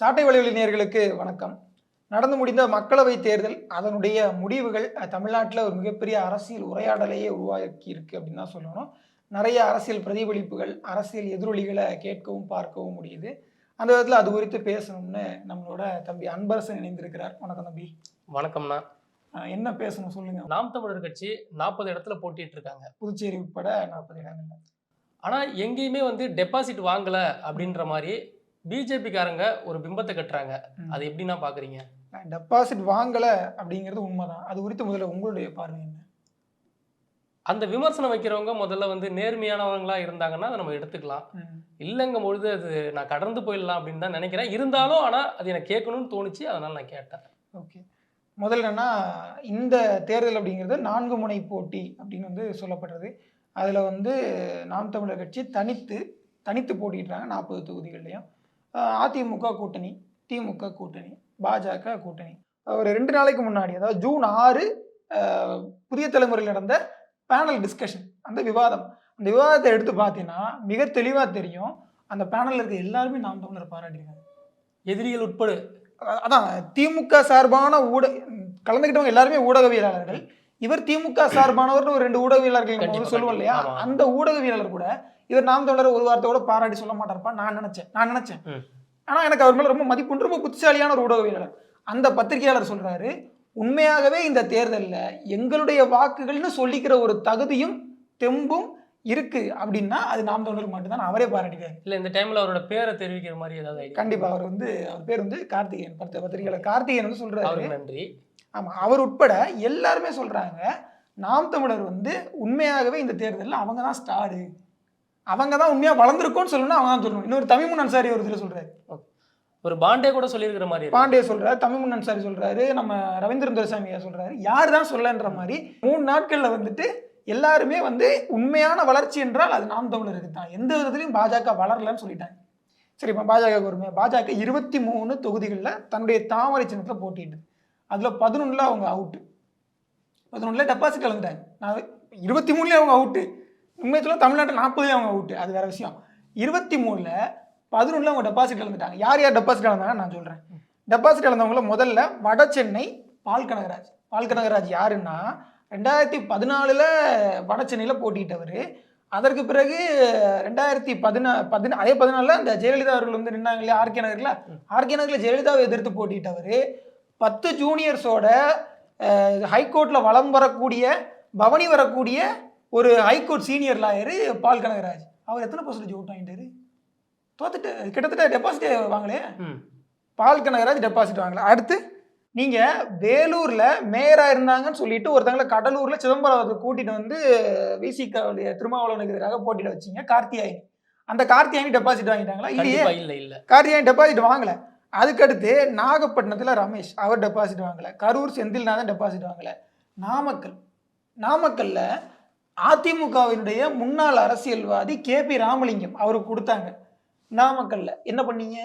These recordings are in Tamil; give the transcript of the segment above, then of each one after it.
சாட்டை வழிவழி நேயர்களுக்கு வணக்கம். நடந்து முடிந்த மக்களவை தேர்தல் அதனுடைய முடிவுகள் தமிழ்நாட்டில் ஒரு மிகப்பெரிய அரசியல் உரையாடலையே உருவாக்கி இருக்கு அப்படின்னு தான் சொல்லணும். நிறைய அரசியல் பிரதிபலிப்புகள் அரசியல் எதிரொலிகளை கேட்கவும் பார்க்கவும் முடியுது. அந்த விதத்தில் அது குறித்து பேசணும்னு நம்மளோட தம்பி அன்பரசன் இணைந்திருக்கிறார். வணக்கம் தம்பி. வணக்கம்ண்ணா என்ன பேசணும் சொல்லுங்க. நாம் தமிழர் கட்சி நாற்பது இடத்துல போட்டிட்டு இருக்காங்க புதுச்சேரி உட்பட நாற்பது இடங்கள்ல. ஆனா எங்கேயுமே வந்து டெபாசிட் வாங்கல அப்படின்ற மாதிரி பிஜேபிக்காரங்க ஒரு பிம்பத்தை கட்டுறாங்க. அது எப்படின்னா பாக்குறீங்க? டெபாசிட் வாங்கல அப்படிங்கிறது உண்மைதான். அது குறித்து முதல்ல உங்களுடைய பார்வை என்ன? அந்த விமர்சனம் வைக்கிறவங்க முதல்ல வந்து நேர்மையானவங்களா இருந்தாங்கன்னா அதை நம்ம எடுத்துக்கலாம். ம். இல்லைங்கும் பொழுது அது நான் கடந்து போயிடலாம் அப்படின்னு தான் நினைக்கிறேன். இருந்தாலும் ஆனா அது எனக்கு கேட்கணும்னு தோணுச்சு. அதனால நான் கேட்டேன். ஓகே. முதல்ல என்னன்னா இந்த தேர்தல் அப்படிங்கிறது நான்கு முனை போட்டி அப்படின்னு வந்து சொல்லப்படுறது. அதில் வந்து நாம் தமிழர் கட்சி தனித்து தனித்து போட்டிடுறாங்க நாற்பது தொகுதிகள்லையும். அதிமுக கூட்டணி திமுக கூட்டணி பாஜக கூட்டணி. ஒரு ரெண்டு நாளைக்கு முன்னாடி அதாவது ஜூன் ஆறு புதிய தலைமுறையில் நடந்த பேனல் டிஸ்கஷன் அந்த விவாதம். அந்த விவாதத்தை எடுத்து பார்த்தீங்கன்னா மிக தெளிவாக தெரியும். அந்த பேனலில் இருக்க எல்லாருமே நாம் தமிழர் பாராட்டியிருக்காங்க. எதிரிகள் உட்பட. அதான் திமுக சார்பான ஊட கலந்துக்கிட்டவங்க எல்லாருமே ஊடகவியலாளர்கள். இவர் திமுக சார்பானவர்னு ஒரு ரெண்டு ஊடகவியலாளர்கள் சொல்லுவோம் இல்லையா. அந்த ஊடகவியலாளர் கூட இவர் நாம் தமிழர் ஒரு வார்த்தை கூட பாராட்டி சொல்ல மாட்டார்ப்பா நான் நினைச்சேன் நான் நினைச்சேன். ஆனா எனக்கு அவர் மேல ரொம்ப மதிப்பு ரொம்ப புத்திசாலியான ஒரு ஊடகவியலாளர். அந்த பத்திரிகையாளர் சொல்றாரு உண்மையாகவே இந்த தேர்தல்ல எங்களுடைய வாக்குகள்னு சொல்லிக்கிற ஒரு தகுதியும் தெம்பும் இருக்கு. அப்படின்னா அது நாம் தமிழருக்கு மட்டும்தான் அவரே பாராட்டிட்டாரு இல்ல இந்த டைம்ல அவரோட பேரை தெரிவிக்கிற மாதிரி ஏதாவது? கண்டிப்பா அவர் வந்து அவர் பேர் வந்து கார்த்திகேயன் பத்த பத்திரிகையாளர். கார்த்திகேயன் வந்து சொல்றாரு. நன்றி. ஆமா அவர் உட்பட எல்லாருமே சொல்றாங்க நாம் தமிழர் வந்து உண்மையாகவே இந்த தேர்தலில் அவங்க தான் ஸ்டாரு. அவங்க தான் உண்மையா வளர்ந்துருக்கோம்னு சொல்லணும்னா அவங்க தான் சொல்லணும். இன்னொரு தமிழ்முன் அன்சாரி ஒரு இதில் சொல்றாரு ஒரு பாண்டே கூட சொல்லியிருக்கிற மாதிரி. பாண்டே சொல்றாரு தமிழ்முன் அன்சாரி சொல்றாரு நம்ம ரவீந்திரன் துரைசாமியா சொல்றாரு. யார் தான் சொல்லன்ற மாதிரி மூணு நாட்கள்ல வந்துட்டு எல்லாருமே வந்து உண்மையான வளர்ச்சி என்றால் அது நாம் தமிழருக்கு தான். எந்த விதத்துலையும் பாஜக வளரலன்னு சொல்லிட்டாங்க. சரி இப்போ பாஜக வருமே. பாஜக இருபத்தி மூணு தொகுதிகளில் தன்னுடைய தாமரை சின்னத்தில் போட்டிட்டு அதில் பதினொன்றில் அவங்க அவுட்டு பதினொன்றில் டெபாசிட் இழந்துட்டாங்க நான் இருபத்தி மூணுலேயே அவங்க அவுட்டு உண்மையை சொல்ல தமிழ்நாட்டில் நாற்பதுலேயே அவங்க அவுட்டு அது வேற விஷயம். இருபத்தி மூணில் பதினொன்றில் அவங்க டெபாசிட் இழந்துட்டாங்க. யார் யார் டெபாசிட் இழந்தாங்கன்னு நான் சொல்கிறேன் டெபாசிட் இழந்தவங்கள முதல்ல வட சென்னை பால் கனகராஜ். பால் கனகராஜ் யாருன்னா ரெண்டாயிரத்தி பதினாலில் வட சென்னையில் போட்டிக்கிட்டவர் அதற்கு பிறகு ரெண்டாயிரத்தி பதினா பதினா அதே பதினாலில் அந்த ஜெயலலிதா அவர்கள் வந்து நின்னாங்க இல்லையா ஆர்கே நகரில்? ஆர்கே நகரில் ஜெயலலிதாவை எதிர்த்து போட்டிட்டவர் பத்து ஜூனியர்ஸோட ஹைகோர்ட்டில் வலம் வரக்கூடிய பவனி வரக்கூடிய ஒரு high court senior lawyer Paul Kanagaraj. அவர் எத்தனை பர்சன்டேஜ் ஓட் வாங்கிட்டாரு? தோத்துட்டு கிட்டத்தட்ட டெபாசிட் வாங்கலையே. பால் கனகராஜ் டெபாசிட் வாங்கல. அடுத்து நீங்க வேலூர்ல மேயரா இருந்தாங்கன்னு சொல்லிட்டு ஒருத்தங்கள கடலூர்ல சிதம்பரத்தை கூட்டிட்டு வந்து விசிகாவுடைய திருமாவளவனுக்கு எதிராக போட்டியிட வச்சீங்க கார்த்தியாயினி. அந்த கார்த்தியாயினி டெபாசிட் வாங்கிட்டாங்களா? இல்லையே. இல்ல இல்ல. கார்த்தியாயன் டெபாசிட் வாங்கல. அதுக்கடுத்து நாகப்பட்டினத்தில் ரமேஷ் அவர் டெபாசிட் வாங்கல. கரூர் செந்தில்நாதன் டெபாசிட் வாங்கல. நாமக்கல். நாமக்கல்ல அதிமுகவினுடைய முன்னாள் அரசியல்வாதி கே பி ராமலிங்கம் அவருக்கு கொடுத்தாங்க. நாமக்கல்ல. என்ன பண்ணீங்க?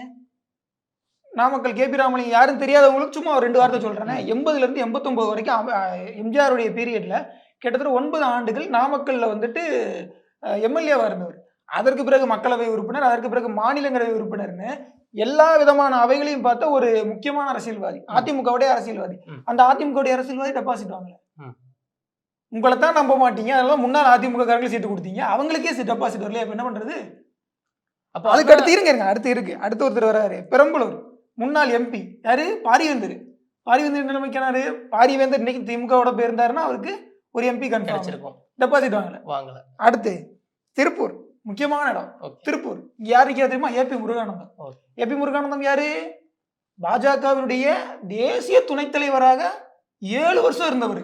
நாமக்கல் கே பி ராமலிங்கம் யாரும் தெரியாதவங்களுக்கு சும்மா ரெண்டு வார்த்தை சொல்றேனே. எண்பதுல இருந்து எண்பத்தொன்பது வரைக்கும் எம்ஜிஆருடைய பீரியட்ல கிட்டத்தட்ட ஒன்பது ஆண்டுகள் நாமக்கல்ல வந்துட்டு எம்எல்ஏவா இருந்தவர். அதற்கு பிறகு மக்களவை உறுப்பினர் அதற்கு பிறகு மாநிலங்களவை உறுப்பினர்னு எல்லா விதமான அவைகளையும் பார்த்த ஒரு முக்கியமான அரசியல்வாதி அதிமுகவுடைய அரசியல்வாதி. அந்த அதிமுகவுடைய அரசியல்வாதி டெபாசிட் வாங்கல. உங்களை தான் நம்ப மாட்டீங்க. அதெல்லாம் முன்னாள் அதிமுக காரங்களுக்கு சீட்டு கொடுத்தீங்க. அவங்களுக்கே டெபாசிட் வரலையா? இப்ப என்ன பண்றது? அப்ப அதுக்கு அடுத்து இருங்க இருங்க. அடுத்து இருக்கு. அடுத்து ஒருத்தர் வராரு. பெரம்பலூர். முன்னாள் எம்பி யாரு? பாரிவேந்தர். பாரிவேந்தர் என்ன நினைக்கிறாரு பாரிவேந்தர் இன்னைக்கு திமுகவோட போயிருந்தாருன்னா அவருக்கு ஒரு எம்பி கன்ஃபார்ம் கிடைச்சிருக்கும். டெபாசிட் வாங்கல. வாங்கல. அடுத்து திருப்பூர். முக்கியமான இடம். திருப்பூர். யாருக்கு தெரியுமா? ஏபி முருகானந்தம். ஏபி முருகானந்தம் யாரு? பாஜகவினுடைய தேசிய துணைத் தலைவராக ஏழு வருஷம் இருந்தவர்.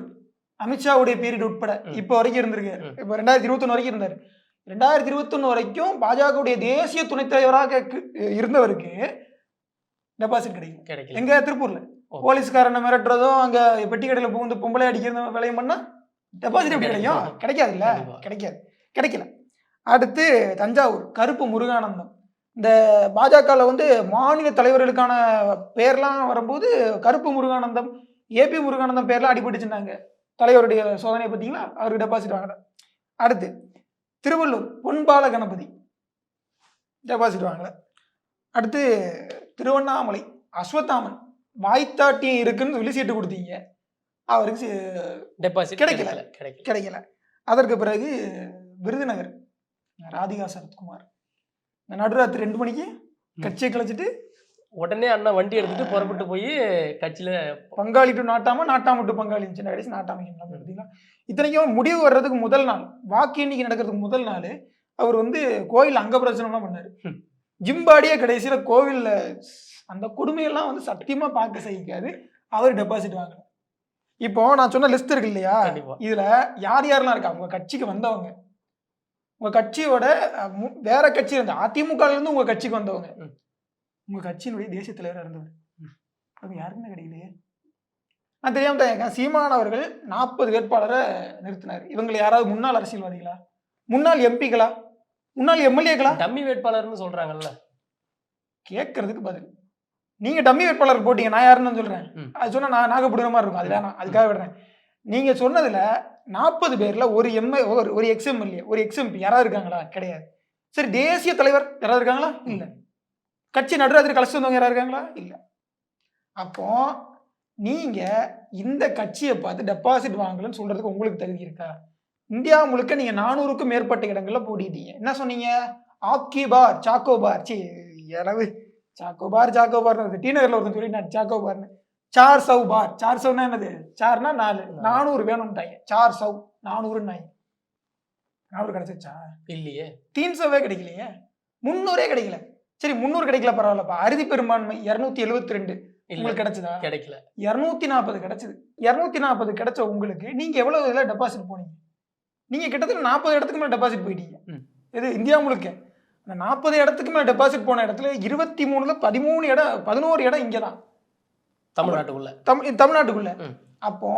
அமித்ஷாவுடைய பீரியட் உட்பட. இப்போ வரைக்கும் இருந்திருக்காரு ம். இப்போ ரெண்டாயிரத்தி இருபத்தொன்னு வரைக்கும் இருந்தார். ரெண்டாயிரத்தி இருபத்தொன்னு வரைக்கும் பாஜகவுடைய தேசிய துணைத் தலைவராக இருந்தவருக்கு டெபாசிட் கிடைக்கும். கிடைக்கல. எங்க? திருப்பூர்ல. போலீஸ்காரனை மிரட்டுறதும் அங்க பெட்டி கடையில புகுந்து பொம்பளை அடிக்கிற வேலையும் பண்ணா டெபாசிட் எப்படி கிடைக்கும்? கிடைக்காது இல்ல. கிடைக்காது. கிடைக்கல. அடுத்து தஞ்சாவூர் கருப்பு முருகானந்தம். இந்த பாஜகவில் வந்து மாநில தலைவர்களுக்கான பேர்லாம் வரும்போது கருப்பு முருகானந்தம் ஏபி முருகானந்தம் பேர்லாம் அடிபட்டுச்சுன்னாங்க. தலைவருடைய சோதனையை பார்த்தீங்களா? அவருக்கு டெபாசிட் வாங்கல அடுத்து திருவள்ளூர் பொன்பால கணபதி டெபாசிட் வாங்கல அடுத்து திருவண்ணாமலை அஸ்வத்தாமன் வாய்த்தாட்டியம் இருக்குன்னு சொல்லி சீட்டு கொடுத்தீங்க. அவருக்கு டெபாசிட் கிடைக்கல. கிடைக்கல அதற்கு பிறகு விருதுநகர் ராதிகா சரத்குமார். நடுராத்திரி ரெண்டு மணிக்கு கட்சியை கலைச்சிட்டு உடனே அண்ணா வண்டி எடுத்துட்டு புறப்பட்டு போய் கட்சியில பங்காளி டு நாட்டாம நாட்டாம டு பங்காளி கடைசி நாட்டாமைக்கு பார்த்தீங்களா? இத்தனைக்கும் முடிவு வர்றதுக்கு முதல் நாள் வாக்கு எண்ணிக்கை நடக்கிறதுக்கு முதல் நாள் அவர் வந்து கோயில் அங்க பிரச்சனைலாம் பண்ணாரு. ஜிம்பாடியே கடைசியில கோவில்ல அந்த கொடுமையெல்லாம் வந்து சத்தியமா பார்க்க சகிக்காது அவர் டெபாசிட் வாங்கல இப்போ நான் சொன்ன லிஸ்ட் இருக்கு இல்லையா? இதுல யார் யாரெல்லாம் இருக்கா உங்க கட்சிக்கு வந்தவங்க. உங்க கட்சியோட வேற கட்சி இருந்த அதிமுக இருந்து உங்க கட்சிக்கு வந்தவங்க. ம். உங்க கட்சியினுடைய தேசிய தலைவரா இருந்தவர். அது யாருக்குமே கிடைக்கலையே நான் தெரியாம தான் சீமான் அவர்கள் நாற்பது வேட்பாளரை நிறுத்தினார். இவங்களை யாராவது முன்னாள் அரசியல்வாதிகளா? முன்னாள் எம்பிகளா? முன்னாள் எம்எல்ஏக்களா? டம்மி வேட்பாளர்னு சொல்றாங்கல்ல. கேட்கறதுக்கு பதில். நீங்க டம்மி வேட்பாளர் போட்டீங்க. நான் யாருன்னு சொல்றேன். ம். அது சொன்னா நான் நாகப்படுற மாதிரி இருக்கும் அது வேணாம் அதுக்காக விடுறேன். நீங்க சொன்னதுல நாற்பது பேர்ல ஒரு எம்ஐ ஒரு ஒரு எக்ஸ்எம்எல்ஏ ஒரு எக்ஸ்எம்பி யாராவது இருக்காங்களா? கிடையாது. சரி தேசிய தலைவர் யாராவது இருக்காங்களா? இல்ல. கட்சி நடுராத்திரி கலச்சு வந்தவங்க யாராவது இருக்காங்களா? இல்ல. அப்போ நீங்க இந்த கட்சியை பார்த்து டெபாசிட் வாங்கலன்னு சொல்றதுக்கு உங்களுக்கு தகுதி இருக்கா இந்தியா முழுக்க நீங்க நானூறுக்கும் மேற்பட்ட இடங்கள்ல போட்டிட்டீங்க என்ன சொன்னீங்க? ஆப்கி பார் சாக்கோ பார் சி எனவு சாக்கோ பார் சாக்கோ பார்னு டி நகர்ல ஒருத்தன் சொல்லிட்டான் சாக்கோ பார்னு சார் சவ் பார். சார் சவ்னா என்னது? சார்னா நாலு. நானூறு வேணும்ட்டாங்க. சார் சவ் நானூறுன்னாங்க. நானூறு கிடைச்சிச்சா இல்லையே. தீன் சவ்வே கிடைக்கலையே. முந்நூறே கிடைக்கல. சரி முந்நூறு கிடைக்கல பரவாயில்லப்பா. அறுதி பெரும்பான்மை இருநூத்தி எழுபத்தி ரெண்டு. உங்களுக்கு கிடைச்சதா? கிடைக்கல. இரநூத்தி நாற்பது கிடைச்சது. இரநூத்தி நாற்பது கிடைச்ச உங்களுக்கு நீங்க எவ்வளவு இதில் டெபாசிட் போனீங்க? நீங்க கிட்டத்தட்ட நாற்பது இடத்துக்கு மேல டெபாசிட் போயிட்டீங்க. இது இந்தியா முழுக்க. அந்த நாற்பது இடத்துக்கு மேல டெபாசிட் போன இடத்துல இருபத்தி மூணுல பதிமூணு இடம் பதினோரு இடம் இங்கே தான் தமிழ்நாட்டுக்குள்ள தமிழ் தமிழ்நாட்டுக்குள்ள. அப்போ.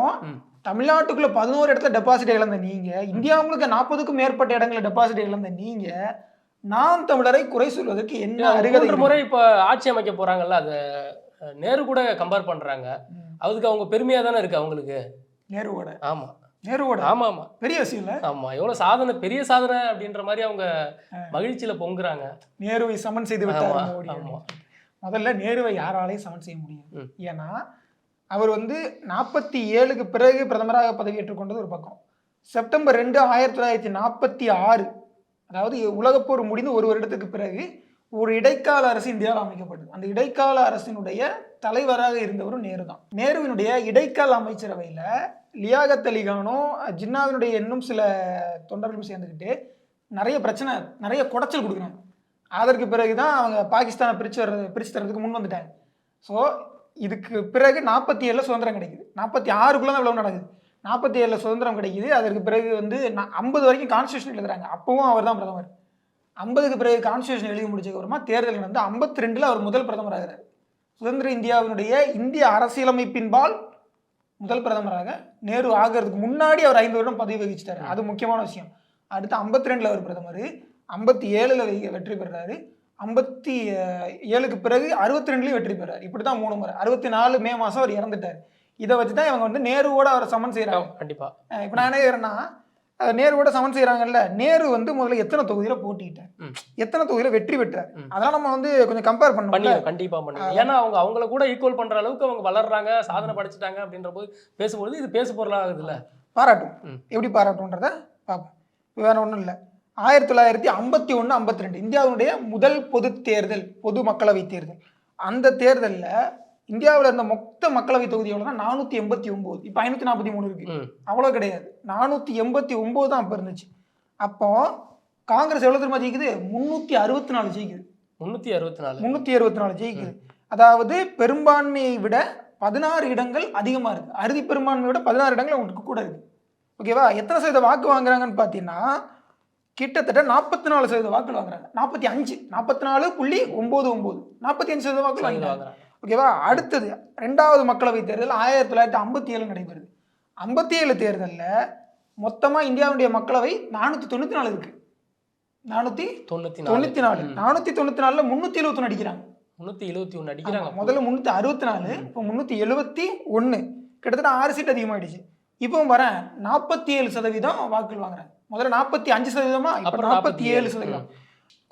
தமிழ்நாட்டுக்குள்ள பதினோரு இடத்துல டெபாசிட் இழந்த நீங்க இந்தியா முழுக்க நாற்பதுக்கும் மேற்பட்ட இடங்களில் டெபாசிட் இழந்த நீங்க நாம் தமிழரை குறை சொல்வதற்கு என்ன அருகதை? முறை இப்ப ஆட்சி அமைக்க போறாங்கல்ல அத நேரு கூட கம்பேர் பண்றாங்க. அதுக்கு அவங்க பெருமையா தானே இருக்கு அவங்களுக்கு. நேருவோட? ஆமா. நேருவோட? ஆமா ஆமா. பெரிய விஷயம் இல்ல? ஆமா எவ்வளவு சாதனை பெரிய சாதனை அப்படின்ற மாதிரி அவங்க மகிழ்ச்சியில பொங்குறாங்க. நேருவை சமன் செய்து. அப்படின்னு. முதல்ல நேருவை யாராலையும் சமன் செய்ய முடியாது. ம். ஏன்னா அவர் வந்து நாற்பத்தி ஏழுக்கு பிறகு பிரதமராக பதவியேற்றுக் கொண்டது ஒரு பக்கம். செப்டம்பர் ரெண்டு ஆயிரத்தி தொள்ளாயிரத்தி நாற்பத்தி ஆறு அதாவது உலகப்போர் முடிந்து ஒரு வருடத்துக்கு பிறகு ஒரு இடைக்கால அரசு இந்தியாவில் அமைக்கப்பட்டது. அந்த இடைக்கால அரசினுடைய தலைவராக இருந்தவரும் நேரு தான். நேருவினுடைய இடைக்கால அமைச்சரவையில் லியாகத் அலிகானும் ஜின்னாவினுடைய இன்னும் சில தொண்டர்களும் சேர்ந்துக்கிட்டு நிறைய பிரச்சனை நிறைய குடைச்சல் கொடுக்குறாங்க. அதற்கு பிறகு தான் அவங்க பாகிஸ்தானை பிரித்து வர்றது பிரித்து தரதுக்கு முன் வந்துட்டாங்க. ஸோ இதுக்கு பிறகு நாற்பத்தி ஏழில் சுதந்திரம் கிடைக்குது. நாற்பத்தி ஆறுக்குள்ளே தான் இவ்வளோ நடக்குது. நாற்பத்தி ஏழில் சுதந்திரம் கிடைக்குது. அதற்கு பிறகு வந்து ஐம்பது வரைக்கும் கான்ஸ்டியூஷன் எழுதுறாங்க. அப்பவும் அவர் தான் பிரதமர். ஐம்பதுக்கு பிறகு கான்ஸ்டியூஷன் எழுதி முடிச்சதுக்கப்புறமா தேர்தல் வந்து ஐம்பத்தி ரெண்டில் அவர் முதல் பிரதமர் ஆகிறார். சுதந்திர இந்தியாவினுடைய இந்திய அரசியலமைப்பின்பால் முதல் பிரதமராக நேரு ஆகிறதுக்கு முன்னாடி அவர் ஐந்து வருடம் பதவி வகிச்சிட்டாரு. அது முக்கியமான விஷயம். அடுத்து ஐம்பத்தி ரெண்டில் அவர் பிரதமர். ஐம்பத்தி ஏழில் வெற்றி பெறுறாரு ஐம்பத்தி ஏழுக்கு பிறகு அறுபத்தி ரெண்டுலேயும் வெற்றி பெறார். இப்படி தான் மூணு முறை. அறுபத்தி நாலு மே மாதம் அவர் இறந்துட்டார். இதை வச்சு தான் இவங்க வந்து நேருவோட அவரை சமன் செய்கிறாங்க கண்டிப்பா. இப்போ நான் என்ன செய்கிறேன்னா நேருவோட சமன் செய்கிறாங்கல்ல நேரு வந்து முதல்ல எத்தனை தொகுதியில் போட்டிட்டார் ம். எத்தனை தொகுதியில் வெற்றி பெற்றார். அதெல்லாம் நம்ம வந்து கொஞ்சம் கம்பேர் பண்ணணும் பண்ணிடுவோம் கண்டிப்பா பண்ணுவோம் ஏன்னா அவங்க அவங்கள கூட ஈக்குவல் பண்ற அளவுக்கு அவங்க வளர்றாங்க சாதனை படைச்சிட்டாங்க அப்படின்ற போது பேசும்போது இது பேசு பொருளா ஆகுதுல்ல. பாராட்டும். எப்படி பாராட்டுன்றத பார்ப்போம். வேற ஒன்றும் இல்லை. ஆயிரத்தி தொள்ளாயிரத்தி ஐம்பத்தி ஒன்று ஐம்பத்தி ரெண்டு இந்தியாவுடைய முதல் பொது தேர்தல் பொது மக்களவை தேர்தல். அந்த தேர்தலில் இந்தியாவில் இருந்த மொத்த மக்களவை தொகுதி எவ்வளோனா நானூற்றி எண்பத்தி ஒம்பது இப்போ ஐநூற்றி நாற்பத்தி மூணு இருக்கு. ம். அவ்வளோ கிடையாது. நானூற்றி எண்பத்தி ஒம்பது தான் அப்போ இருந்துச்சு. அப்போ காங்கிரஸ் எவ்வளோ தெரியுமா ஜெயிக்குது? முந்நூற்றி அறுபத்தி நாலு ஜெயிக்குது. முன்னூத்தி அறுபத்தி நாலு. முந்நூற்றி அறுபத்தி நாலு ஜெயிக்குது. அதாவது பெரும்பான்மையை விட பதினாறு இடங்கள் அதிகமாக இருக்குது அறுதி பெரும்பான்மையை விட பதினாறு இடங்கள் உங்களுக்கு கூட இருக்குது ஓகேவா எத்தனை சதவீத வாக்கு வாங்குறாங்கன்னு பார்த்தீங்கன்னா கிட்டத்தட்ட நாற்பத்தி நாலு சதவீத வாக்குகள் வாங்குறாங்க. நாற்பத்தி அஞ்சு நாற்பத்தி நாலு புள்ளி ஒம்பது ஒம்பது நாற்பத்தி அஞ்சு சதவீத வாக்குகள் வாங்குறாங்க வாங்குறாங்க. ஓகேவா அடுத்தது ரெண்டாவது மக்களவை தேர்தல் ஆயிரத்தி தொள்ளாயிரத்தி ஐம்பத்தி ஏழு நடைபெறுது. ஐம்பத்தி ஏழு தேர்தலில் மொத்தமாக இந்தியாவுடைய மக்களவை நானூற்றி தொண்ணூற்றி நாலு இருக்கு. நானூற்றி தொண்ணூத்தி தொண்ணூற்றி நாலு. நானூற்றி தொண்ணூற்றி நாலில் முந்நூற்றி எழுபத்தொன்று அடிக்கிறாங்க. முன்னூத்தி எழுபத்தி ஒண்ணு அடிக்கிறாங்க முதல்ல முந்நூற்றி அறுபத்தி நாலு இப்போ முந்நூற்றி எழுபத்தி ஒன்று கிட்டத்தட்ட ஆறு சீட் அதிகமாயிடுச்சு. இப்போ வரேன் நாற்பத்தி ஏழு சதவீதம் வாக்குகள் வாங்குறாங்க. முதல்ல நாற்பத்தி அஞ்சு சதவீதமா அப்புறம் நாற்பத்தி ஏழு 47 சதவீதம்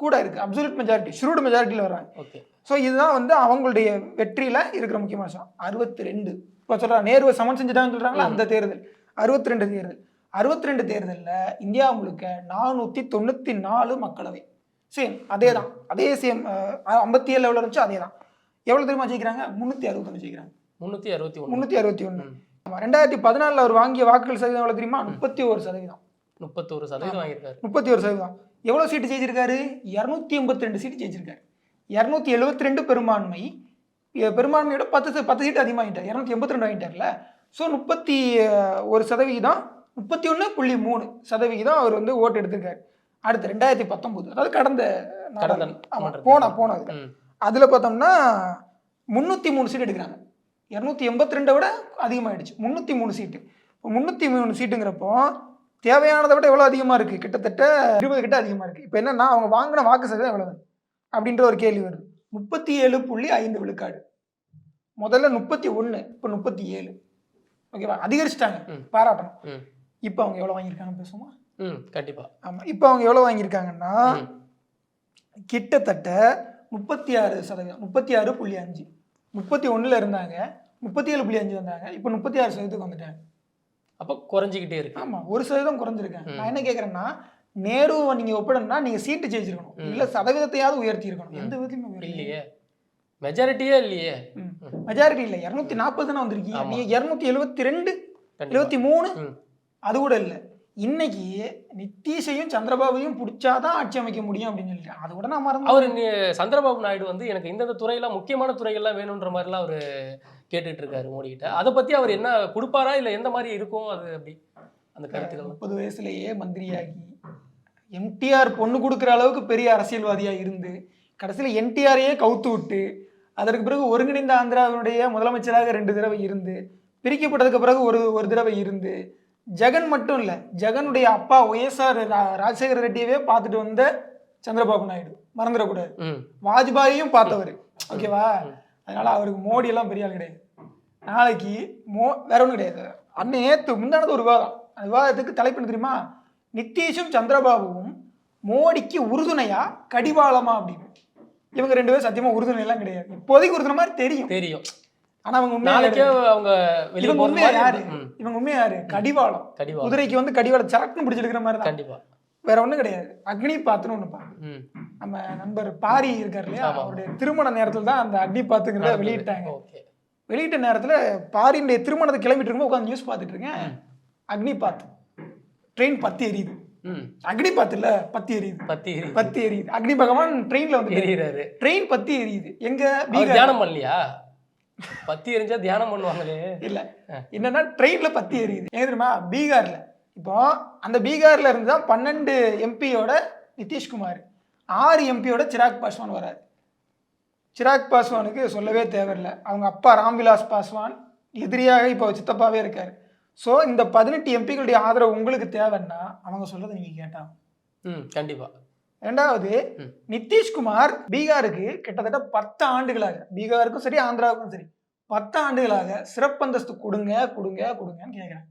கூட இருக்கு. அப்சல்யூட் மெஜாரிட்டி ஷ்ரூடு மெஜாரிட்டியில் வர்றாங்க. ஓகே ஸோ இதுதான் வந்து அவங்களுடைய வெற்றியில இருக்கிற முக்கியமான விஷயம். அறுபத்தி ரெண்டு இப்போ சொல்றாங்க நேருவை சமன் செஞ்சுட்டாங்கன்னு சொல்றாங்களா? அந்த தேர்தல். அறுபத்தி ரெண்டு தேர்தல். அறுபத்தி ரெண்டு தேர்தலில் இந்தியா முழுக்க நானூற்றி தொண்ணூற்றி நாலு மக்களவை. சேம் அதே தான் அதே சேம் ஐம்பத்தி ஏழு எவ்வளோ இருந்துச்சோ அதே தான் எவ்வளோ தெரியுமா ஜெயிக்கிறாங்க? முந்நூற்றி அறுபத்தொன்று ஜெயிக்கிறாங்க. முன்னூத்தி அறுபத்தி ஒண்ணு. முந்நூற்றி அறுபத்தி ஒன்று ரெண்டாயிரத்தி பதினாலில் அவர் வாங்கிய வாக்குகள் சதவீதம் எவ்வளோ தெரியுமா? முப்பத்தி ஒரு சதவீதம். முப்பத்தோரு சதவீதம் வாங்கியிருக்காரு. முப்பத்தி ஒரு சதவீதம். எவ்வளோ சீட்டு ஜெயிச்சிருக்காரு? இரநூத்தி எண்பத்தி ரெண்டு சீட்டு ஜெயிச்சிருக்காரு. இரநூத்தி எழுபத்தி ரெண்டு பெரும்பான்மை. பெரும்பான்மையோட பத்து பத்து சீட்டு அதிகமாகிட்டார். இரநூத்தி எண்பத்தி ரெண்டு வாங்கிட்டார்ல. ஸோ முப்பத்தி ஒரு சதவிகிதம் முப்பத்தி ஒன்று புள்ளி மூணு சதவிகிதம் அவர் வந்து ஓட்டு எடுத்திருக்காரு. அடுத்து ரெண்டாயிரத்தி பத்தொம்போது அதாவது கடந்த கடந்த ஆமாம் போனா போனது. அதில் பார்த்தோம்னா முந்நூற்றி மூணு சீட் எடுக்கிறாங்க. இரநூத்தி எண்பத்தி ரெண்டை விட அதிகமாகிடுச்சு முந்நூற்றி மூணு சீட்டு. இப்போ முந்நூற்றி மூணு சீட்டுங்கிறப்போ தேவையானதை விட எவ்வளோ அதிகமாக இருக்குது கிட்டத்தட்ட இருபது கிட்ட அதிகமாக இருக்குது இப்போ என்னன்னா அவங்க வாங்கின வாக்கு சதவீதம் எவ்வளவு? அப்படின்ற ஒரு கேள்வி வருது. முப்பத்தி ஏழு புள்ளி ஐந்து விழுக்காடு. முதல்ல முப்பத்தி ஒன்று இப்போ முப்பத்தி ஏழு. ஓகேவா அதிகரிச்சிட்டாங்க. பாராட்டணும். இப்போ அவங்க எவ்வளோ வாங்கியிருக்காங்க பேசுவோமா? ம் கண்டிப்பா. ஆமாம் இப்போ அவங்க எவ்வளோ வாங்கியிருக்காங்கன்னா. கிட்டத்தட்ட முப்பத்தி ஆறு சதவீதம் முப்பத்தி ஆறு புள்ளி அஞ்சு. முப்பத்தி ஒன்றில் இருந்தாங்க முப்பத்தி ஏழு புள்ளி அஞ்சு வந்தாங்க இப்போ முப்பத்தி ஆறு சதவீதத்துக்கு வந்துட்டாங்க. அப்ப குறைஞ்சிக்கிட்டே இருக்கு. ஆமாம் ஒரு சதவீதம் குறைஞ்சிருக்கேன். நான் என்ன கேட்குறேன்னா நேருவை நீங்கள் ஒப்பிடணும்னா நீங்கள் சீட்டு ஜெயிச்சிருக்கணும். இல்லை சதவீதத்தை உயர்த்தி இருக்கணும். எந்த உயர்த்தி இல்லையே. மெஜாரிட்டியே இல்லையே. மெஜாரிட்டி இல்லை. இரநூத்தி நாற்பது தானே வந்திருக்கீங்க. ஆமா. நீங்கள் இரநூத்தி எழுபத்தி ரெண்டு எழுபத்தி மூணு. அது கூட இல்லை. இன்னைக்கு நித்தீஷையும் சந்திரபாபுவையும் பிடிச்சாதான் ஆட்சி அமைக்க முடியும் அப்படின்னு சொல்லிட்டு. அது கூட நான் மறந்து அவர் சந்திரபாபு நாயுடு வந்து எனக்கு இந்தந்த துறையெல்லாம் முக்கியமான துறைகள்லாம் வேணுன்ற மாதிரிலாம் அவர் கேட்டுட்டு இருக்காரு மோடி கிட்ட அதை பத்தி அவர் என்ன கொடுப்பாரா? இல்ல எந்த மாதிரி இருக்கும் அது அப்படி? அந்த கருத்துக்கள். முப்பது வயசுலயே மந்திரியாகி எம்டிஆர் பொண்ணு கொடுக்குற அளவுக்கு பெரிய அரசியல்வாதியா இருந்து கடைசியில் என்டிஆரையே கவுத்து விட்டு அதற்கு பிறகு ஒருங்கிணைந்த ஆந்திராவினுடைய முதலமைச்சராக ரெண்டு தடவை இருந்து பிரிக்கப்பட்டதுக்கு பிறகு ஒரு ஒரு தடவை இருந்து ஜெகன் மட்டும் இல்லை ஜெகனுடைய அப்பா ஒய்எஸ்ஆர் ராஜசேகர ரெட்டியவே பார்த்துட்டு வந்த சந்திரபாபு நாயுடு. மறந்துடக்கூடாது. ம். வாஜ்பாயையும் பார்த்தவர். ஓகேவா? அதனால அவருக்கு மோடி எல்லாம் பெரிய ஆள் கிடையாது. நாளைக்கு மோ வேற ஒன்றும் கிடையாது. நேற்று முந்தானது ஒரு விவாதம். அந்த விவாதத்துக்கு தலைப்பு தெரியுமா? நித்தீஷும் சந்திரபாபுவும் மோடிக்கு உறுதுணையா கடிவாளமா அப்படின்னு. இவங்க ரெண்டு பேரும் சத்தியமா உறுதுணை எல்லாம் கிடையாது. இப்போதைக்கு உறுதுணை மாதிரி தெரியும். தெரியும். ஆனா அவங்க உண்மையா நாளைக்கே அவங்க இவங்க உண்மையா யாரு? இவங்க உண்மையா யாரு? கடிவாளம். கண்டிப்பா குதிரைக்கு வந்து கடிவாளம் சரக்குன்னு பிடிச்சிருக்கிற மாதிரி தான். கண்டிப்பா. வேற ஒண்ணும் கிடையாது. அக்னி பாத்துன்னு ஒண்ணுப்பா ம். நம்ம நண்பர் பாரி இருக்கார் இல்லையா. அவருடைய திருமண நேரத்துல தான் அந்த அக்னி பாத்துங்கிறத வெளியிட்டாங்க. ஓகே. வெளியிட்ட நேரத்துல பாரியுடைய திருமணத்தை கிளம்பிட்டு இருக்கும்போது உட்காந்து நியூஸ் பார்த்துட்டு இருக்கேன். அக்னி பாத் ட்ரெயின் பத்தி எரியுது. ம். அக்னி பாத் இல்ல பத்தி எரியுது. பத்தி எரி- பத்தி எரியுது. அக்னி பகவான் ட்ரெயின்ல வந்து எரியுறாரு. ட்ரெயின் பத்தி எரியுது. எங்க தியானம் பண்ணலையா? பத்தி எரிஞ்சா தியானம் பண்ணுவாங்களே. இல்ல. என்னன்னா ட்ரெயின்ல பத்தி எரியுது. எங்க தெரியுமா? பீகார்ல. இப்போ அந்த பீகார்ல இருந்து தான் பன்னெண்டு எம்பியோட நிதிஷ்குமார் ஆறு எம்பியோட சிராக் பாஸ்வான் வராரு சிராக் பாஸ்வானுக்கு சொல்லவே தேவையில்லை. அவங்க அப்பா ராம்விலாஸ் பாஸ்வான் எதிரியாக இப்போ சித்தப்பாவே இருக்காரு. ஸோ இந்த பதினெட்டு எம்பிகளுடைய ஆதரவு உங்களுக்கு தேவைன்னா அவங்க சொல்றதை நீங்க கேட்டா. ம் கண்டிப்பா. ரெண்டாவது. நிதிஷ்குமார் பீகாருக்கு கிட்டத்தட்ட பத்து ஆண்டுகளாக பீகாருக்கும் சரி ஆந்திராவுக்கும் சரி பத்து ஆண்டுகளாக சிறப்பந்தஸ்து கொடுங்க கொடுங்க கொடுங்கன்னு கேட்குறாங்க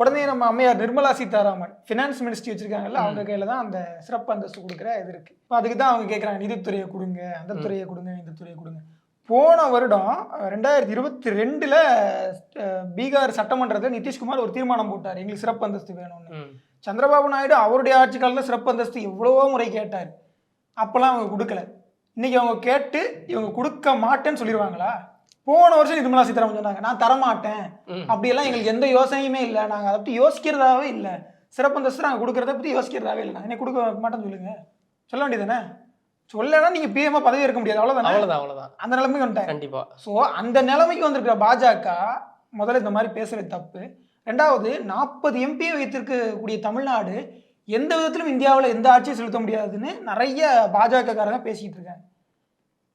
உடனே நம்ம அம்மையார் நிர்மலா சீதாராமன் ஃபினான்ஸ் மினிஸ்ட்ரி வச்சிருக்காங்கல்ல அவங்க கையில தான் அந்த சிறப்பு அந்தஸ்து கொடுக்குற இது இருக்கு. இப்போ அதுக்கு தான் அவங்க கேட்குறாங்க நிதித்துறையை கொடுங்க அந்த. துறையை கொடுங்க இந்த துறையை கொடுங்க. போன வருடம் ரெண்டாயிரத்தி இருபத்தி ரெண்டுல பீகார் சட்டமன்றத்தில் நிதிஷ்குமார் ஒரு தீர்மானம் போட்டார் எங்களுக்கு சிறப்பு அந்தஸ்து வேணும்னு. சந்திரபாபு நாயுடு அவருடைய ஆட்சி காலத்தில் சிறப்பு அந்தஸ்து எவ்வளவோ முறை கேட்டார். அப்போல்லாம் அவங்க கொடுக்கல. இன்னைக்கு அவங்க கேட்டு இவங்க கொடுக்க மாட்டேன்னு சொல்லிடுவாங்களா போன வருஷம் நிர்மலா சீதாராமன் சொன்னாங்க. நான் தரமாட்டேன். ம். அப்படியெல்லாம் எங்களுக்கு எந்த யோசனையுமே இல்லை. நாங்கள் அதை பற்றி யோசிக்கிறதாவே இல்லை. சிறப்பு அந்தஸ்து நாங்கள் கொடுக்கறத பற்றி யோசிக்கிறதாவே இல்லை. நாங்கள் கொடுக்க மாட்டேன்னு சொல்லுங்க. சொல்ல வேண்டியதானே சொல்லலைன்னா நீங்கள் பிஎம்மா பதவி இருக்க முடியாது. அவ்வளோதானே அவ்வளவுதான் அவ்வளவுதான். அந்த நிலைமைக்கு வந்துட்டாங்க கண்டிப்பா. ஸோ அந்த நிலைமைக்கு வந்திருக்கிற பாஜக முதல்ல இந்த மாதிரி பேசுறது தப்பு. ரெண்டாவது நாற்பது எம்பியை வைத்திருக்கக்கூடிய தமிழ்நாடு எந்த விதத்திலும் இந்தியாவில் எந்த ஆட்சியும் செலுத்த முடியாதுன்னு நிறைய பாஜக காரங்க பேசிக்கிட்டு இருக்காங்க.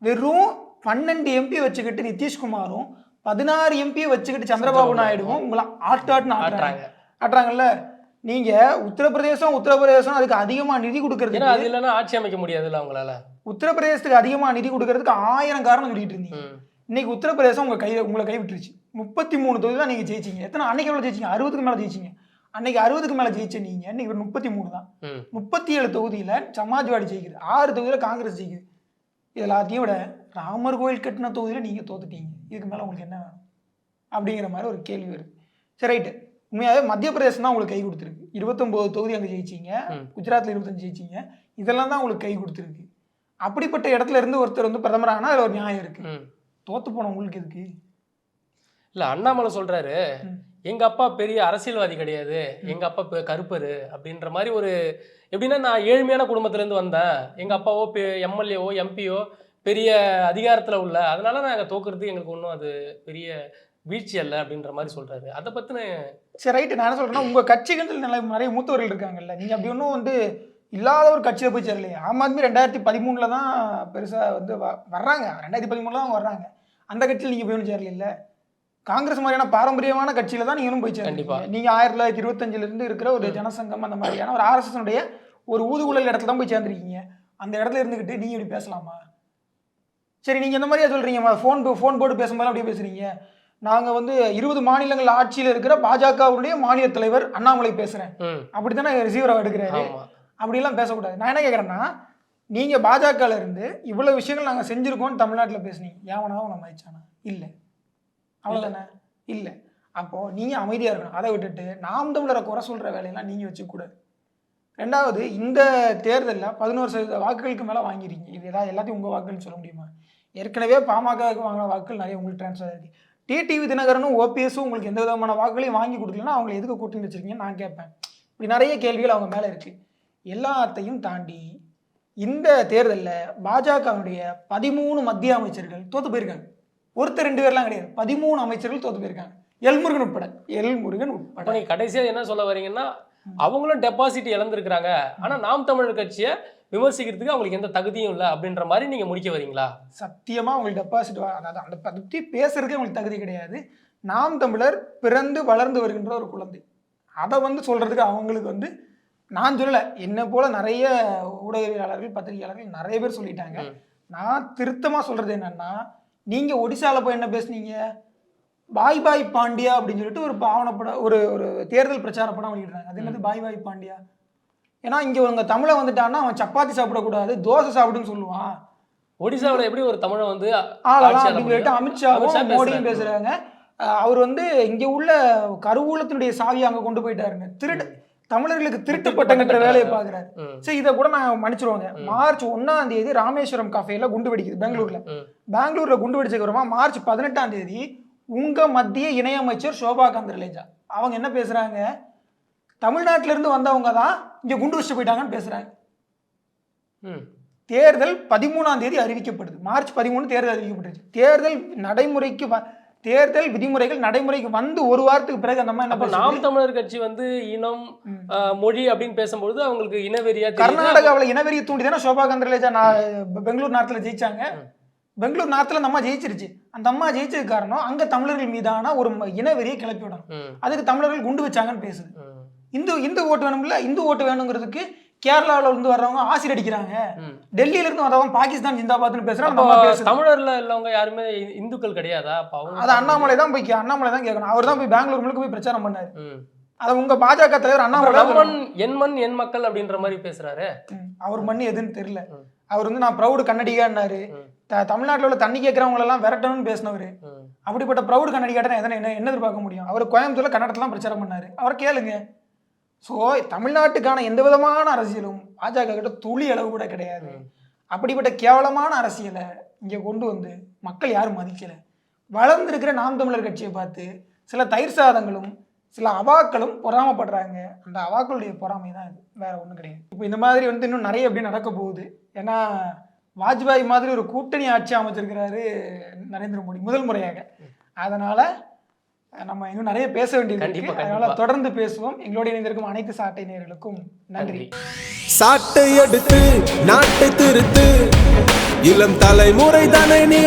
வெறும் பன்னெண்டு எம்பி வச்சுக்கிட்டு நிதிஷ்குமாரும் பதினாறு எம்பியை வச்சுக்கிட்டு சந்திரபாபு நாயுடுவும் உங்களை ஆட்டு ஆட்டுன்னு ஆட்டுறாங்க. ஆட்டுறாங்க. ஆட்டுறாங்கல்ல? நீங்க உத்தரப்பிரதேசம் உத்தரப்பிரதேசம் அதுக்கு அதிகமா நிதி ஏன்னா கொடுக்கறதுக்கு அது இல்லைன்னா ஆட்சி அமைக்க முடியாதுல்ல அவங்களால. உத்தரப்பிரதேசத்துக்கு அதிகமா நிதி கொடுக்கறதுக்கு ஆயிரம் காரணம் சொல்லிட்டு இருந்தீங்க. இன்னைக்கு உத்தரப்பிரதேசம் உங்க கை உங்களை கைவிட்டுருச்சு. முப்பத்தி மூணு தொகுதி தான் நீங்க ஜெயிச்சீங்க. எத்தனை அன்னைக்கு எவ்வளவு ஜெயிச்சீங்க? அறுபதுக்கு மேல ஜெயிச்சீங்க. அன்னைக்கு அறுபதுக்கு மேல ஜெயிச்ச நீங்க இன்னைக்கு முப்பத்தி மூணு தான். முப்பத்தி ஏழு தொகுதியில சமாஜ்வாடி ஜெயிக்குது. ஆறு தொகுதியில காங்கிரஸ் ஜெயிக்குது. இது எல்லாத்தையும் விட ராமர் கோயில் கட்டின தொகுதியில நீங்க தோத்துட்டீங்க. இதுக்கு மேல உங்களுக்கு என்ன வேணும்? அப்படிங்கிற மாதிரி ஒரு கேள்வி வருது. சரி ரைட்டு. உண்மையாவே மத்திய பிரதேசம் தான் உங்களுக்கு கை கொடுத்துருக்கு. இருபத்தொம்போது தொகுதி அங்கே ஜெயிச்சீங்க. ம். குஜராத்ல இருபத்தஞ்சு ஜெயிச்சீங்க. இதெல்லாம் தான் உங்களுக்கு கை கொடுத்துருக்கு. அப்படிப்பட்ட இடத்துல இருந்து ஒருத்தர் வந்து பிரதமர் ஆனா அதுல ஒரு நியாயம் இருக்கு. தோத்து போன உங்களுக்கு எதுக்கு? இல்ல அண்ணாமலை சொல்றாரு ம். எங்க அப்பா பெரிய அரசியல்வாதி கிடையாது. எங்க அப்பா பெ- கருப்பரு. அப்படின்ற மாதிரி ஒரு எப்படின்னா நான் ஏழ்மையான குடும்பத்துல இருந்து வந்தேன். எங்க அப்பாவோ எம்எல்ஏவோ எம்பியோ பெரிய அதிகாரத்துல உள்ள அதனால நாங்க தோக்குறதுக்கு எங்களுக்கு ஒன்றும் அது பெரிய வீழ்ச்சி அல்ல அப்படின்ற மாதிரி சொல்றாரு. அதை பத்தின சரி ரைட்டு நான் என்ன சொல்றேன்னா உங்க கட்சிகள் நிறைய மூத்தவர்கள் இருக்காங்கல்ல. நீங்க அப்படி ஒன்றும் வந்து இல்லாத ஒரு கட்சியில போய் சேரலையே. ஆம் ஆத்மி ரெண்டாயிரத்தி பதிமூணுல தான் பெருசா வந்து வ- வர்றாங்க. ரெண்டாயிரத்தி பதிமூணுல தான் வர்றாங்க. அந்த கட்சியில் நீங்க போய் ஒன்றும் சேரல காங்கிரஸ் மாதிரியான பாரம்பரியமான கட்சியில தான் நீங்களும் போய் கண்டிப்பா. சேரீங்க நீங்க ஆயிரத்தி தொள்ளாயிரத்தி இருபத்தஞ்சுல இருந்து இருக்கிற ஒரு ஜனசங்கம் அந்த மாதிரியான ஒரு ஆர்எஸ்எஸ்னுடைய ஒரு ஊதுகுழல் இடத்துல தான் போய் சேர்ந்துருக்கீங்க. அந்த இடத்துல இருந்துகிட்டு நீங்க இப்படி பேசலாமா? சரி நீங்க இந்த மாதிரியா சொல்றீங்க. ஃபோன் ஃபோன் போட்டு பேசும்போது அப்படியே பேசுறீங்க. நாங்க வந்து இருபது மாநிலங்கள் ஆட்சியில் இருக்கிற பாஜகவுடைய மாநில தலைவர் அண்ணாமலை பேசுறேன். ம். அப்படித்தானே ரிசீவரை எடுக்கிறாரு? அப்படிலாம் பேசக்கூடாது. நான் என்ன கேட்குறேன்னா நீங்க பாஜகல இருந்து இவ்வளவு விஷயங்கள் நாங்க செஞ்சிருக்கோம்னு தமிழ்நாட்டுல பேசுனீங்க. ஏவனா உன்னை மதிச்சானா? இல்லை. அவ்வளவுதானே? இல்லை. அப்போ நீங்க அமைதியா இருக்கணும். அதை விட்டுட்டு நாம் தமிழரை குறை சொல்ற வேலையெல்லாம் நீங்க வச்சுக்கூடாது ரெண்டாவது இந்த தேர்தலில் பதினோரு சதவீத வாக்குகளுக்கு மேலே வாங்கிருக்கீங்க. இது ஏதாவது எல்லாத்தையும் உங்கள் வாக்குன்னு சொல்ல முடியுமா? ஏற்கனவே பாமகவுக்கு வாங்கின வாக்குகள் நிறைய உங்களுக்கு ட்ரான்ஸ்ஃபர் ஆகிருக்கு டிடிவி தினகரனும் ஓபிஎஸும் உங்களுக்கு எந்த விதமான வாக்குகளையும் வாங்கி கொடுக்கலன்னா அவங்களை எதுக்கு கூட்டணி வச்சிருக்கீங்கன்னு நான் கேட்பேன். இப்படி நிறைய கேள்விகள் அவங்க மேலே இருக்குது எல்லாத்தையும் தாண்டி இந்த தேர்தலில் பாஜகவுடைய பதிமூணு மத்திய அமைச்சர்கள் தோற்று போயிருக்காங்க. ஒருத்தர் ரெண்டு பேர்லாம் கிடையாது. பதிமூணு அமைச்சர்கள் தோற்று போயிருக்காங்க. எல்முருகன் உட்பட. எல்முருகன் உட்பட. கடைசியாக என்ன சொல்ல வரீங்கன்னா அவங்களும் டெபாசிட் இழந்திருக்கிறாங்க. ஆனா நாம் தமிழர் கட்சியை விமர்சிக்கிறதுக்கு அவங்களுக்கு எந்த தகுதியும் இல்லை அப்படின்ற மாதிரி நீங்க முடிக்க வரீங்களா? சத்தியமா உங்களுக்கு டெபாசிட் அதாவது அந்த பற்றி பேசுறதுக்கு உங்களுக்கு தகுதி கிடையாது. நாம் தமிழர் பிறந்து வளர்ந்து வருகின்ற ஒரு குழந்தை. அதை வந்து சொல்றதுக்கு அவங்களுக்கு வந்து நான் சொல்லலை என்னை போல நிறைய ஊடகவியலாளர்கள் பத்திரிகையாளர்கள் நிறைய பேர் சொல்லிட்டாங்க. நான் திருத்தமா சொல்றது என்னன்னா நீங்க ஒடிசால போய் என்ன பேசுனீங்க? பாய் பாய் பாண்டியா அப்படின்னு சொல்லிட்டு ஒரு பாவனப்படம் ஒரு ஒரு தேர்தல் பிரச்சார படம் வெளியிடுறாங்க. அது என்னது? பாய் பாய் பாண்டியா? ஏன்னா இங்க உங்க தமிழை வந்துட்டான்னா அவன் சப்பாத்தி சாப்பிடக்கூடாது தோசை சாப்பிடுன்னு சொல்லுவான். ஒடிசாவுல எப்படி ஒரு தமிழை வந்து ஆளலாம் அப்படின்னு சொல்லிட்டு? அமித்ஷாவும் அமித்ஷா மோடியும் அஹ் அவர் வந்து இங்க உள்ள கருவூலத்தினுடைய சாவியை அங்க கொண்டு போயிட்டாருங்க திருட்டு தமிழர்களுக்கு திருட்டு பட்டங்கிற வேலையை பாக்குறாரு ம், சரி இதை கூட நான் மன்னிச்சிருவாங்க. மார்ச் ஒன்னாம் தேதி ராமேஸ்வரம் கஃபேல குண்டு வெடிக்குது பெங்களூர்ல. பெங்களூர்ல குண்டு வெடிச்சதுக்கு அப்புறமா மார்ச் பதினெட்டாம் தேதி உங்க மத்திய இணையமைச்சர் சோபா கந்தர்லேஜா அவங்க என்ன பேசுறாங்க? தமிழ்நாட்டுல இருந்து வந்தவங்க தான் இங்க குண்டு வச்சுட்டு போயிட்டாங்கன்னு பேசுறாங்க. ம். தேர்தல் பதிமூணாம் தேதி அறிவிக்கப்படுது. மார்ச் பதிமூணு தேர்தல் அறிவிக்கப்பட்டுருச்சு தேர்தல் நடைமுறைக்கு வ- தேர்தல் விதிமுறைகள் நடைமுறைக்கு வந்து ஒரு வாரத்துக்கு பிறகு அந்த மாதிரி என்ன? நாம் தமிழர் கட்சி வந்து இனம் மொழி அப்படின்னு பேசும்பொழுது அவங்களுக்கு இனவெறியா. கர்நாடகாவில் இனவெறியை தூண்டி தானே சோபா கந்தர்லேஜா பெங்களூர் நார்த்தில் ஜெயிச்சாங்க. பெங்களூர் நார்த்தில் அந்த அம்மா ஜெயிச்சிருச்சு. அந்த அம்மா ஜெயிச்சதுக்கு காரணம் அங்க தமிழர்கள் மீதான ஒரு இனவெறியை கிளப்பி விடணும். அதுக்கு தமிழர்கள் குண்டு வச்சாங்கன்னு பேசுது. இந்து இந்து ஓட்டு வேணும்ல இந்து ஓட்டு வேணுங்கிறதுக்கு கேரளாவுல இருந்து வர்றவங்க ஆசிட் அடிக்கிறாங்க. டெல்லியில இருந்து வரவங்க பாகிஸ்தான் ஜிந்தாபாத்னு பேசுறாங்க தமிழர்ல உள்ளவங்க யாருமே இந்துக்கள் கிடையாதா? அது அண்ணாமலை தான் போய் அண்ணாமலை தான் கேட்கணும். அவர் தான் போய் பெங்களூர் முழுக்க போய் பிரச்சாரம் பண்ணாரு. அதை உங்க பாஜக தலைவர் அண்ணாமலை என் மண் என் மக்கள் அப்படின்ற மாதிரி பேசுறாரு. அவர் மண்ணு எதுன்னு தெரியல. அவர் வந்து நான் ப்ரௌடு கன்னடிகான்னாரு தமிழ்நாட்டுல உள்ள தண்ணி கேட்கறவங்க எல்லாம் விரட்டணும்னு பேசினவர். அப்படிப்பட்ட ப்ரௌடு கன்னடிகாட்ட எதனை என்ன என்ன எதிர்பார்க்க முடியும்? அவர் கோயம்புத்தூர்ல கன்னடத்தெல்லாம் பிரச்சாரம் பண்ணாரு. அவரை கேளுங்க. ஸோ தமிழ்நாட்டுக்கான எந்த விதமான அரசியலும் பாஜக கிட்ட துளி அளவு கூட கிடையாது. அப்படிப்பட்ட கேவலமான அரசியலை இங்க கொண்டு வந்து மக்கள் யாரும் மதிக்கல. வளர்ந்திருக்கிற நாம் தமிழர் கட்சியை பார்த்து சில தயிர் சாதங்களும் சில அவாக்களும் பொறாமப்படுறாங்க. அந்த அவாக்களுடைய பொறாமை தான் இது. வேற ஒன்றும் கிடையாது. இப்போ இந்த மாதிரி வந்து இன்னும் நிறைய எப்படி நடக்க போகுது. ஏன்னா வாஜ்பாய் மாதிரி ஒரு கூட்டணி ஆட்சி அமைச்சிருக்கிறாரு நரேந்திர மோடி முதல் முறையாக. அதனால நம்ம இன்னும் நிறைய பேச வேண்டியது அதனால. தொடர்ந்து பேசுவோம். எங்களோடு இணைந்திருக்கும் அனைத்து சாட்டை நேயர்களுக்கும் நன்றி. சாட்டை எடுத்து நாட்டை திருத்து. இளம் தலைமுறை தானே நீ